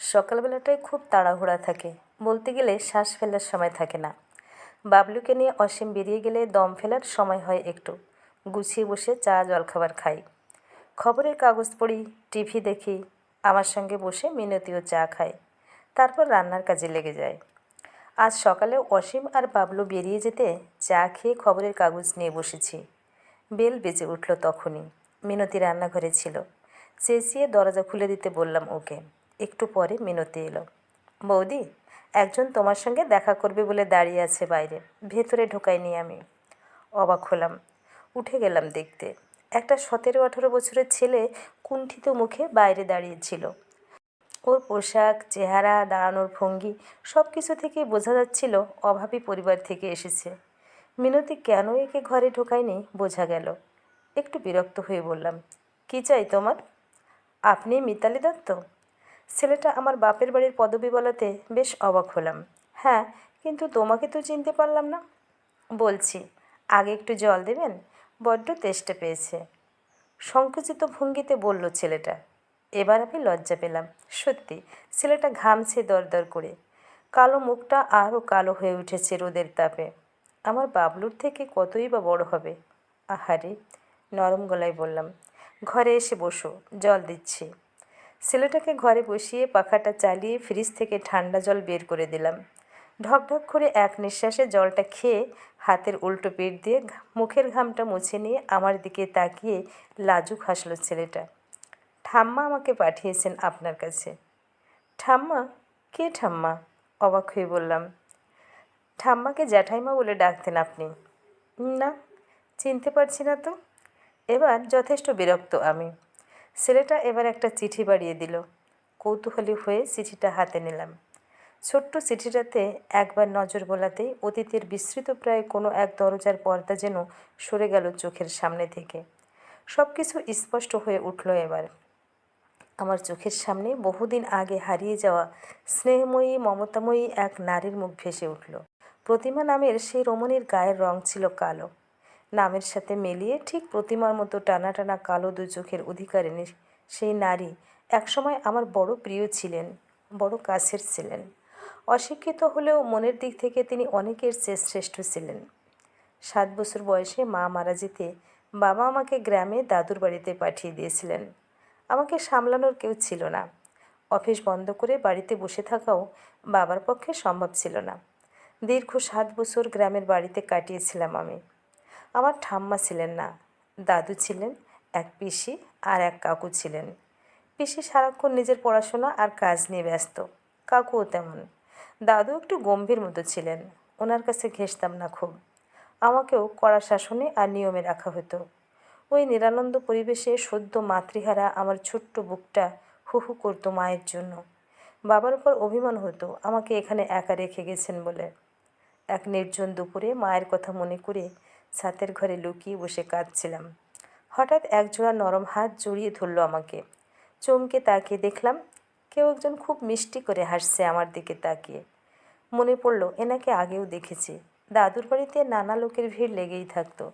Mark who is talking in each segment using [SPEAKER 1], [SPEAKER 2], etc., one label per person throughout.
[SPEAKER 1] সকালবেলাটায় খুব তাড়াহুড়া থাকে। বলতে গেলে শ্বাস ফেলার সময় থাকে না। বাবলুকে নিয়ে অসীম বেরিয়ে গেলে দম ফেলার সময় হয় একটু। গুছিয়ে বসে চা, জলখাবার খাই। খবরের কাগজ পড়ি, টিভি দেখি, আমার সঙ্গে বসে মিনতিও চা খায় তারপর রান্নার কাজে লেগে যায়। আজ সকালে অসীম আর বাবলু বেরিয়ে যেতে চা খেয়ে খবরের কাগজ নিয়ে বসেছি। বেল বেজে উঠল তখনই। মিনতি রান্নাঘরে ছিল। চেঁচিয়ে দরজা খুলে দিতে বললাম ওকে। একটু পরে মিনতি এলো। বৌদি, একজন তোমার সঙ্গে দেখা করবে বলে দাঁড়িয়ে আছে বাইরে। ভেতরে ঢোকাইনি আমি। অবাক হলাম। উঠে গেলাম দেখতে। একটা সতেরো আঠারো বছরের ছেলে কুণ্ঠিত মুখে বাইরে দাঁড়িয়েছিল। ওর পোশাক, চেহারা, দাঁড়ানোর ভঙ্গি সব কিছু থেকেই বোঝা যাচ্ছিল অভাবী পরিবার থেকে এসেছে। মিনতি, কেন একে ঘরে ঢোকায়নি বোঝা গেল। একটু বিরক্ত হয়ে বললাম, কী চাই তোমার? আপনি মিতালি দত্ত? ছেলেটা আমার বাপের বাড়ির পদবি বলাতে বেশ অবাক হলাম। হ্যাঁ কিন্তু তোমাকে তো চিনতে পারলাম না। বলছি, আগে একটু জল দেবেন? বড্ড তেষ্টা পেয়েছে। সংকুচিত ভঙ্গিতে বলল ছেলেটা, এবার আমি লজ্জা পেলাম। সত্যি, ছেলেটা ঘামছে দরদর করে। কালো মুখটা আরও কালো হয়ে উঠেছে রোদের তাপে। আমার বাবলুর থেকে কতই বা বড় হবে? আহারে, নরম গলায় বললাম, ঘরে এসে বসো, জল দিচ্ছি। ছেলেটাকে ঘরে বসিয়ে পাখাটা চালিয়ে ফ্রিজ থেকে ঠান্ডা জল বের করে দিলাম। ঢকঢক করে এক নিঃশ্বাসে জলটা খেয়ে হাতের উল্টো পেট দিয়ে মুখের ঘামটা মুছে নিয়ে আমার দিকে তাকিয়ে লাজুক হাসলো ছেলেটা। ঠাম্মা আমাকে পাঠিয়েছেন আপনার কাছে। ঠাম্মা? কে ঠাম্মা? অবাক হয়ে বললাম। ঠাম্মাকে জ্যাঠাইমা বলে ডাকতেন আপনি। না, চিনতে পারছি না তো। এবার যথেষ্ট বিরক্ত আমি। ছেলেটা এবার একটা চিঠি বাড়িয়ে দিল। কৌতূহলী হয়ে চিঠিটা হাতে নিলাম। ছোট্ট চিঠিটাতে একবার নজর বোলাতেই অতীতের বিস্তৃত প্রায় কোনো এক দরজার পর্দা যেন সরে গেল চোখের সামনে থেকে। সব কিছু স্পষ্ট হয়ে উঠল এবার। আমার চোখের সামনে বহুদিন আগে হারিয়ে যাওয়া স্নেহময়ী, মমতাময়ী এক নারীর মুখ ভেসে উঠল। প্রতিমা নামের সেই রমণীর গায়ের রং ছিল কালো। নামের সাথে মিলিয়ে ঠিক প্রতিমার মতো টানা টানা কালো দু চোখের অধিকারিণী সেই নারী একসময় আমার বড় প্রিয় ছিলেন, বড় কাছের ছিলেন। অশিক্ষিত হলেও মনের দিক থেকে তিনি অনেকের চেয়ে শ্রেষ্ঠ ছিলেন। সাত বছর বয়সে মা মারা যেতে বাবা আমাকে গ্রামে দাদুর বাড়িতে পাঠিয়ে দিয়েছিলেন। আমাকে সামলানোর কেউ ছিল না। অফিস বন্ধ করে বাড়িতে বসে থাকাও বাবার পক্ষে সম্ভব ছিল না। দীর্ঘ সাত বছর গ্রামের বাড়িতে কাটিয়েছিলাম আমি। আমার ঠাম্মা ছিলেন না। দাদু ছিলেন, এক পিসি আর এক কাকু ছিলেন। পিসি সারাক্ষণ নিজের পড়াশোনা আর কাজ নিয়ে ব্যস্ত, কাকুও তেমন। দাদু একটু গম্ভীর মতো ছিলেন, ওনার কাছে ঘেঁষতাম না খুব। আমাকেও কড়া শাসনে আর নিয়মে রাখা হতো। ওই নিরানন্দ পরিবেশে সদ্য মাতৃহারা আমার ছোট্ট বুকটা হু হু করতো মায়ের জন্য। বাবার উপর অভিমান হতো, আমাকে এখানে একা রেখে গেছেন বলে। এক নির্জন দুপুরে মায়ের কথা মনে করে ছাতের ঘরে লুকিয়ে বসে কাঁদছিলাম। হঠাৎ একজোড়া নরম হাত জড়িয়ে ধরলো আমাকে। চমকে তাকিয়ে দেখলাম, কেউ একজন খুব মিষ্টি করে হাসছে আমার দিকে তাকিয়ে। মনে পড়ল, এনাকে আগেও দেখেছি। দাদুর বাড়িতে নানা লোকের ভিড় লেগেই থাকতো।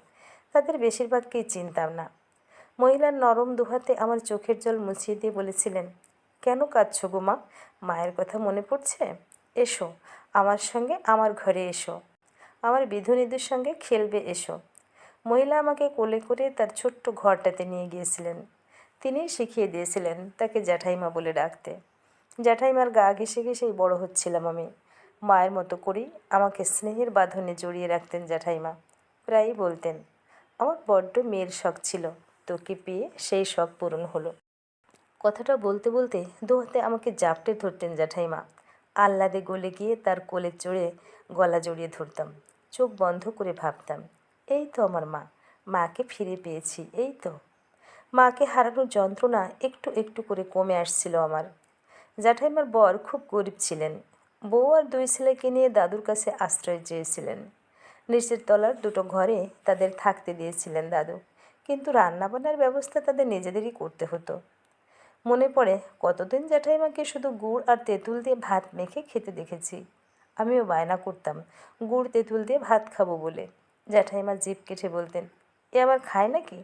[SPEAKER 1] তাদের বেশিরভাগকেই চিনতাম না। মহিলার নরম দুহাতে আমার চোখের জল মুছিয়ে দিয়ে বলেছিলেন, কেন কাঁদছো গো মা? মায়ের কথা মনে পড়ছে? এসো, আমার সঙ্গে আমার ঘরে এসো। আমার বিধুনিদের সঙ্গে খেলবে এসো। মহিলা আমাকে কোলে করে তার ছোট্ট ঘরটাতে নিয়ে গিয়েছিলেন। তিনিই শিখিয়ে দিয়েছিলেন তাকে জ্যাঠাইমা বলে ডাকতে। জ্যাঠাইমার গা ঘেসে ঘেসেই বড় হচ্ছিলাম আমি। মায়ের মতো করেই আমাকে স্নেহের বাঁধনে জড়িয়ে রাখতেন জ্যাঠাইমা। প্রায়ই বলতেন, আমার বড্ড মেয়ের শখ ছিল, তোকে পেয়ে সেই শখ পূরণ হলো। কথাটা বলতে বলতে দোহাতে আমাকে জাপটে ধরতেন জ্যাঠাইমা। আহ্লাদে গলে গিয়ে তার কোলে চড়ে গলা জড়িয়ে ধরতাম। চোখ বন্ধ করে ভাবতাম, এই তো আমার মা, মাকে ফিরে পেয়েছি, এই তো। মাকে হারানোর যন্ত্রণা একটু একটু করে কমে আসছিল আমার। জ্যাঠাইমার বর খুব গরিব ছিলেন। বউ আর দুই ছেলেকে নিয়ে দাদুর কাছে আশ্রয় চেয়েছিলেন। নিচের তলার দুটো ঘরে তাদের থাকতে দিয়েছিলেন দাদু, কিন্তু রান্নাবান্নার ব্যবস্থা তাদের নিজেদেরই করতে হতো। মনে পড়ে, কতদিন জ্যাঠাইমাকে শুধু গুড় আর তেঁতুল দিয়ে ভাত মেখে খেতে দেখেছি। আমিও বায়না করতাম। গুড় তেঁতুল দিয়ে ভাত খাব বলে। জ্যাঠাইমা জিভ কেটে বলতেন, এ আবার খায় নাকি?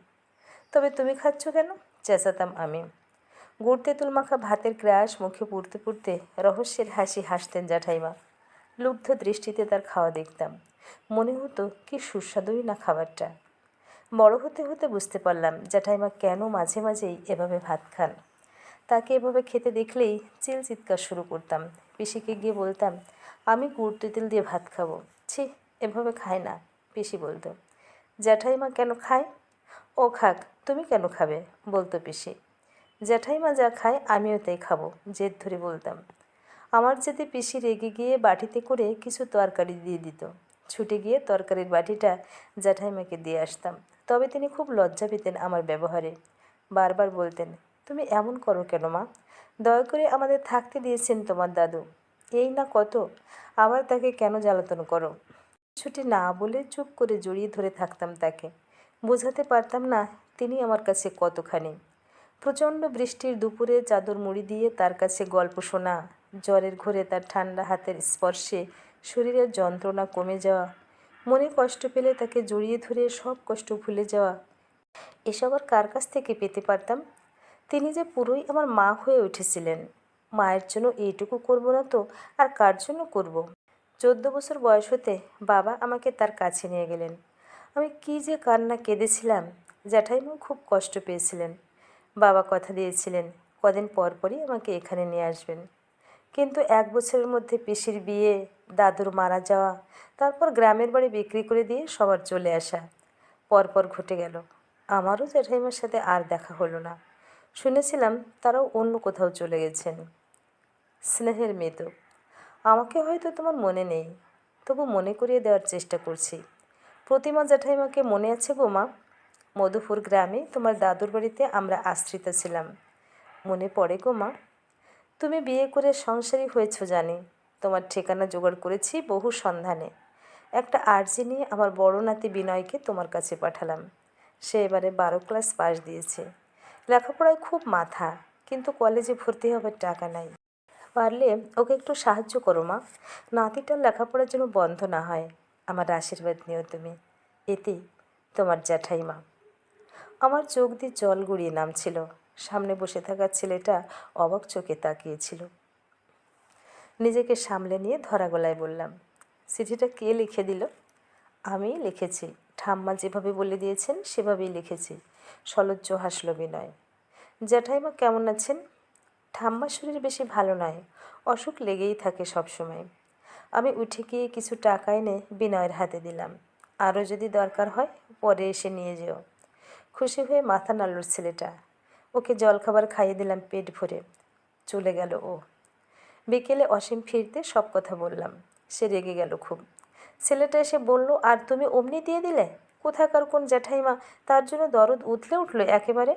[SPEAKER 1] তবে তুমি খাচ্ছ কেন? চেঁচাতাম আমি। গুড় তেঁতুল মাখা ভাতের গ্রাস মুখে পুড়তে পুড়তে রহস্যের হাসি হাসতেন জ্যাঠাইমা। লুব্ধ দৃষ্টিতে তার খাওয়া দেখতাম। মনে হতো কি সুস্বাদুই না খাবারটা। বড় হতে হতে বুঝতে পারলাম জ্যাঠাইমা কেন মাঝে মাঝেই এভাবে ভাত খান। তাকে এভাবে খেতে দেখলেই চিল চিৎকার শুরু করতাম। পিসিকে গিয়ে বলতাম আমি গুড় তেঁতুল দিয়ে ভাত খাব। ছি, এভাবে খায় না পিসি বলতো। জ্যাঠাইমা কেন খায়? ও খাক, তুমি কেন খাবে? বলতো পিসি। জ্যাঠাইমা যা খায় আমিও তাই খাব, জেদ ধরে বলতাম। আমার যেতে পিসি রেগে গিয়ে বাটিতে করে কিছু তরকারি দিয়ে দিত। ছুটে গিয়ে তরকারির বাটিটা জ্যাঠাইমাকে দিয়ে আসতাম। তবে তিনি খুব লজ্জা পেতেন আমার ব্যবহারে। বারবার বলতেন, তুমি এমন করো কেন মা? দয়া করে আমাদের থাকতে দিয়েছেন তোমার দাদু। এই না কত? আবার তাকে কেন জ্বালাতন করো? ছুটি না বলে চুপ করে জড়িয়ে ধরে থাকতাম তাকে। বোঝাতে পারতাম না তিনি আমার কাছে কতখানি। প্রচণ্ড বৃষ্টির দুপুরে চাদর মুড়ি দিয়ে তার কাছে গল্প শোনা, জ্বরের ঘোরে তার ঠান্ডা হাতের স্পর্শে শরীরের যন্ত্রণা কমে যাওয়া, মনে কষ্ট পেলে তাকে জড়িয়ে ধরে সব কষ্ট ভুলে যাওয়া। এসব আর কার কাছ থেকে পেতে পারতাম? তিনি যে পুরোই আমার মা হয়ে উঠেছিলেন। মায়ের জন্য এইটুকু করব না তো? আর কার জন্য করব। চোদ্দ বছর বয়স হতে বাবা আমাকে তার কাছে নিয়ে গেলেন। আমি কি যে কান্না কেঁদেছিলাম জ্যাঠাইমাও খুব কষ্ট পেয়েছিলেন। বাবা কথা দিয়েছিলেন, কদিন পর পরই আমাকে এখানে নিয়ে আসবেন। কিন্তু এক বছরের মধ্যে পিসির বিয়ে, দাদুর মারা যাওয়া, তারপর গ্রামের বাড়ি বিক্রি করে দিয়ে সবার চলে আসা, পরপর ঘটে গেল। আমারও জ্যাঠাইমার সাথে আর দেখা হলো না। শুনেছিলাম তারাও অন্য কোথাও চলে গেছেন। স্নেহের মেয়ে আমাকে হয়তো তোমার মনে নেই, তবু মনে করিয়ে দেওয়ার চেষ্টা করছি। প্রতিমা জ্যাঠাইমাকে মনে আছে গো মা? মধুপুর গ্রামে তোমার দাদুর বাড়িতে আমরা আশ্রিত ছিলাম। মনে পড়ে গো মা? তুমি বিয়ে করে সংসারী হয়েছ জানি। তোমার ঠিকানা জোগাড় করেছি বহু সন্ধানে। একটা আর্জি নিয়ে আমার বড় নাতি বিনয়কে তোমার কাছে পাঠালাম। সে এবারে বারো ক্লাস পাস দিয়েছে। লেখাপড়ায় খুব মাথা, কিন্তু কলেজে ভর্তি হবার টাকা নাই। পারলে ওকে একটু সাহায্য করো, মা। নাতিটার লেখাপড়ার জন্য বন্ধ না হয়। আমার আশীর্বাদ নিও তুমি। এতেই তোমার জ্যাঠাইমা আমার চোখ দিয়ে জল গড়িয়ে নামছিল। সামনে বসে থাকা ছেলেটা অবাক চোখে তাকিয়েছিল। নিজেকে সামলে নিয়ে ধরা গলায় বললাম, চিঠিটা কে লিখে দিল? আমিই লিখেছি। ঠাম্মা যেভাবে বলে দিয়েছেন, সেভাবেই লিখেছি। সলজ্জ হাসল বিনয়। জ্যাঠাইমা কেমন আছেন? ঠাম্মার শরীর বেশি ভালো নয়, অসুখ লেগেই থাকে সবসময়। আমি উঠে গিয়ে কিছু টাকা এনে বিনয়ের হাতে দিলাম। আরও যদি দরকার হয়, পরে এসে নিয়ে যেও। খুশি হয়ে মাথা নাড়ল ছেলেটা। ওকে জলখাবার খাইয়ে দিলাম পেট ভরে। চলে গেল ও। বিকেলে অসীম ফিরতে সব কথা বললাম। সে রেগে গেল খুব। ছেলেটা এসে বলল, আর তুমি অমনি দিয়ে দিলে? কোথাকার কোন জ্যাঠাইমা? তার জন্য দরদ উতলে উঠল একেবারে?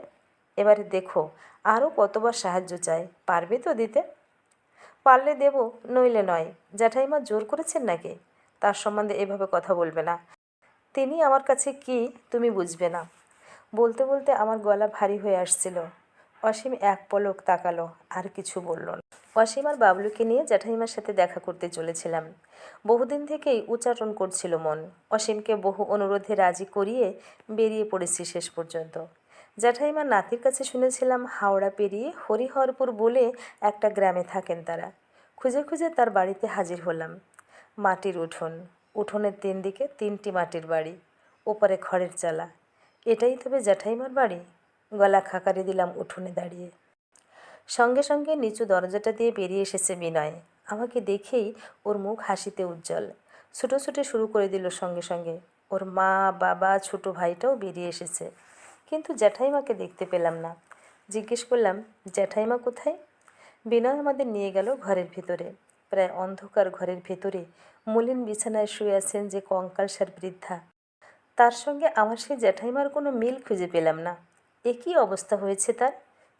[SPEAKER 1] এবারে দেখো, আরও কতবার সাহায্য চাই, পারবে তো দিতে? পারলে দেব, নইলে নয়। জ্যাঠাইমা জোর করেছেন নাকি? তার সম্বন্ধে এভাবে কথা বলবে না। তিনি আমার কাছে কি, তুমি বুঝবে না। বলতে বলতে আমার গলা ভারী হয়ে আসছিল। অসীম এক পলক তাকালো, আর কিছু বলল না। অসীম আর বাবলুকে নিয়ে জ্যাঠাইমার সাথে দেখা করতে চলেছিলাম। বহুদিন থেকেই উচ্চারণ করছিল মন। অসীমকে বহু অনুরোধে রাজি করিয়ে বেরিয়ে পড়েছি শেষ পর্যন্ত। জ্যাঠাইমার নাতির কাছে শুনেছিলাম হাওড়া পেরিয়ে হরিহরপুর বলে একটা গ্রামে থাকেন তারা। খুঁজে খুঁজে তার বাড়িতে হাজির হলাম। মাটির উঠোন। উঠোনের তিন দিকে তিনটি মাটির বাড়ি। ওপারে খড়ের চালা। এটাই তবে জ্যাঠাইমার বাড়ি? গলা খাকারি দিলাম উঠোনে দাঁড়িয়ে। সঙ্গে সঙ্গে নিচু দরজাটা দিয়ে বেরিয়ে এসেছে বিনয়। আমাকে দেখেই ওর মুখ হাসিতে উজ্জ্বল। ছুটো ছুটে শুরু করে দিল সঙ্গে সঙ্গে। ওর মা, বাবা, ছোট ভাইটাও বেরিয়ে এসেছে। কিন্তু জ্যাঠাইমাকে দেখতে পেলাম না। জিজ্ঞেস করলাম, জ্যাঠাইমা কোথায়? বিনয় আমাদের নিয়ে গেল ঘরের ভিতরে। প্রায় অন্ধকার ঘরের ভেতরে মলিন বিছানায় শুয়ে আছেন যে কঙ্কালসার বৃদ্ধা। তার সঙ্গে আমার সেই জ্যাঠাইমার কোনো মিল খুঁজে পেলাম না। একই অবস্থা হয়েছে তার?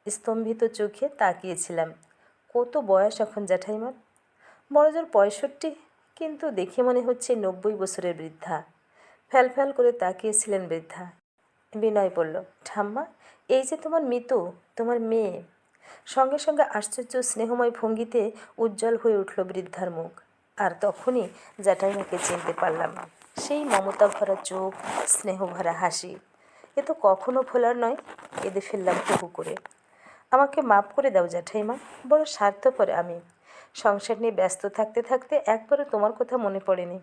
[SPEAKER 1] স্তম্ভিত চোখে তাকিয়েছিলাম। কত বয়স এখন জ্যাঠাইমার? বড়জোর পঁয়ষট্টি, কিন্তু দেখে মনে হচ্ছে নব্বই বছরের বৃদ্ধা। ফ্যাল ফ্যাল করে তাকিয়েছিলেন বৃদ্ধা। বিনয় বলল, ঠাম্মা, এই যে তোমার মিতু, তোমার মেয়ে। সঙ্গে সঙ্গে আশ্চর্য স্নেহময় ভঙ্গিতে উজ্জ্বল হয়ে উঠল বৃদ্ধার মুখ। আর তখনই জ্যাঠাইমাকে চিনতে পারলাম, সেই মমতা ভরা চোখ, স্নেহ ভরা হাসি। এ তো কখনো ভোলার নয়, কেঁদে ফেললাম হুহু করে। আমাকে মাফ করে দাও জ্যাঠাইমা, বড় স্বার্থপর আমি। সংসার নিয়ে ব্যস্ত থাকতে থাকতে একবারও তোমার কথা মনে পড়েনি।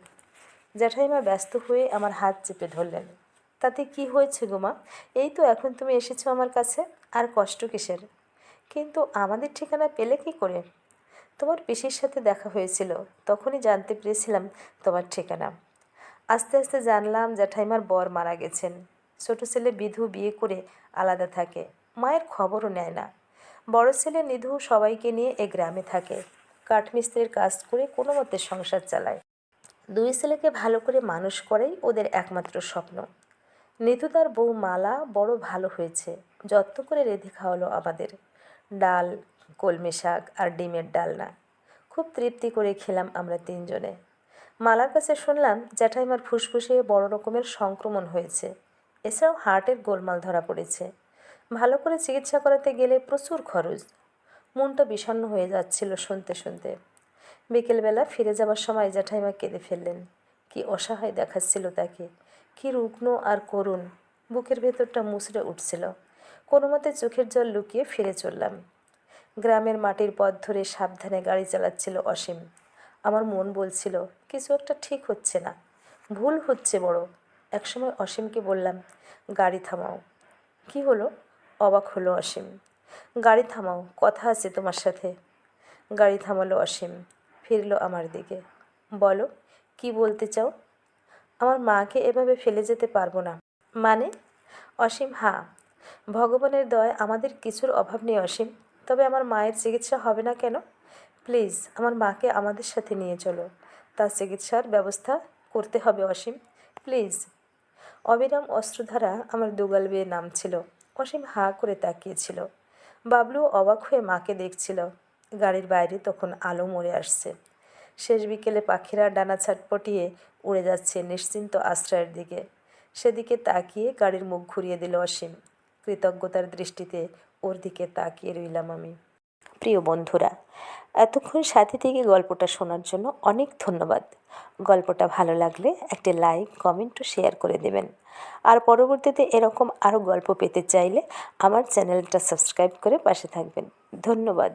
[SPEAKER 1] জ্যাঠাইমা ব্যস্ত হয়ে আমার হাত চেপে ধরলেন। তাতে কি হয়েছে গো মা? এই তো এখন তুমি এসেছ আমার কাছে। আর কষ্ট কিসের? কিন্তু আমাদের ঠিকানা পেলে কি করে? তোমার পিসির সাথে দেখা হয়েছিল। তখনই জানতে পেরেছিলাম তোমার ঠিকানা। আস্তে আস্তে জানলাম জ্যাঠাইমার বর মারা গেছেন। ছোট ছেলে বিধু বিয়ে করে আলাদা থাকে। মায়ের খবরও নেয় না। বড় ছেলে নিধু সবাইকে নিয়ে এ গ্রামে থাকে। কাঠমিস্ত্রির কাজ করে কোনো মতে সংসার চালায়। দুই ছেলেকে ভালো করে মানুষ করেই ওদের একমাত্র স্বপ্ন। নিধু তার বউ মালা বড় ভালো হয়েছে। যত্ন করে রেঁধে খাওয়ালো আমাদের। ডাল, কলমি শাক আর ডিমের ডালনা। খুব তৃপ্তি করে খেলাম আমরা তিনজনে। মালার কাছে শুনলাম জ্যাঠাইমার ফুসফুসে বড় রকমের সংক্রমণ হয়েছে। এছাড়াও হার্টের গোলমাল ধরা পড়েছে। ভালো করে চিকিৎসা করাতে গেলে প্রচুর খরচ। মনটা বিষণ্ণ হয়ে যাচ্ছিল শুনতে শুনতে। বিকেলবেলা ফিরে যাবার সময় জ্যাঠাইমা কেঁদে ফেললেন। কি অসহায় দেখাচ্ছিল তাকে। কি রুগ্ন আর করুণ, বুকের ভেতরটা মুচড়ে উঠছিল। কোনো মতে চোখের জল লুকিয়ে ফিরে চললাম। গ্রামের মাটির পথ ধরে সাবধানে গাড়ি চালাচ্ছিল অসীম। আমার মন বলছিল, কিছু একটা ঠিক হচ্ছে না। ভুল হচ্ছে বড়। একসময় অসীমকে বললাম, গাড়ি থামাও। কি হলো? অবাক হলো অসীম। গাড়ি থামাও, কথা আছে তোমার সাথে। গাড়ি থামালো অসীম, ফিরলো আমার দিকে। বলো, কি বলতে চাও? আমার মাকে এভাবে ফেলে যেতে পারব না। মানে? অসীম হা ভগবানের দয় আমাদের কিছুর অভাব নেই অসীম। তবে আমার মায়ের চিকিৎসা হবে না কেন? প্লিজ, আমার মাকে আমাদের সাথে নিয়ে চলো। তার চিকিৎসার ব্যবস্থা করতে হবে অসীম। প্লিজ। অবিরাম অস্ত্রধারা আমার দুগাল বেয়ে নামছিল। অসীম হাঁ করে তাকিয়েছিল। বাবলু অবাক হয়ে মাকে দেখছিল। গাড়ির বাইরে তখন আলো মরে আসছে। শেষ বিকেলে পাখিরা ডানা ছাটপটিয়ে উড়ে যাচ্ছে নিশ্চিন্ত আশ্রয়ের দিকে। সেদিকে তাকিয়ে গাড়ির মুখ ঘুরিয়ে দিল অসীম। কৃতজ্ঞতার দৃষ্টিতে ওর দিকে তাকিয়ে রইলাম আমি। প্রিয় বন্ধুরা, এতক্ষণ সাথে থেকে গল্পটা শোনার জন্য অনেক ধন্যবাদ। গল্পটা ভালো লাগলে একটা লাইক, কমেন্ট ও শেয়ার করে দেবেন। আর পরবর্তীতে এরকম আরও গল্প পেতে চাইলে আমার চ্যানেলটা সাবস্ক্রাইব করে পাশে থাকবেন। ধন্যবাদ।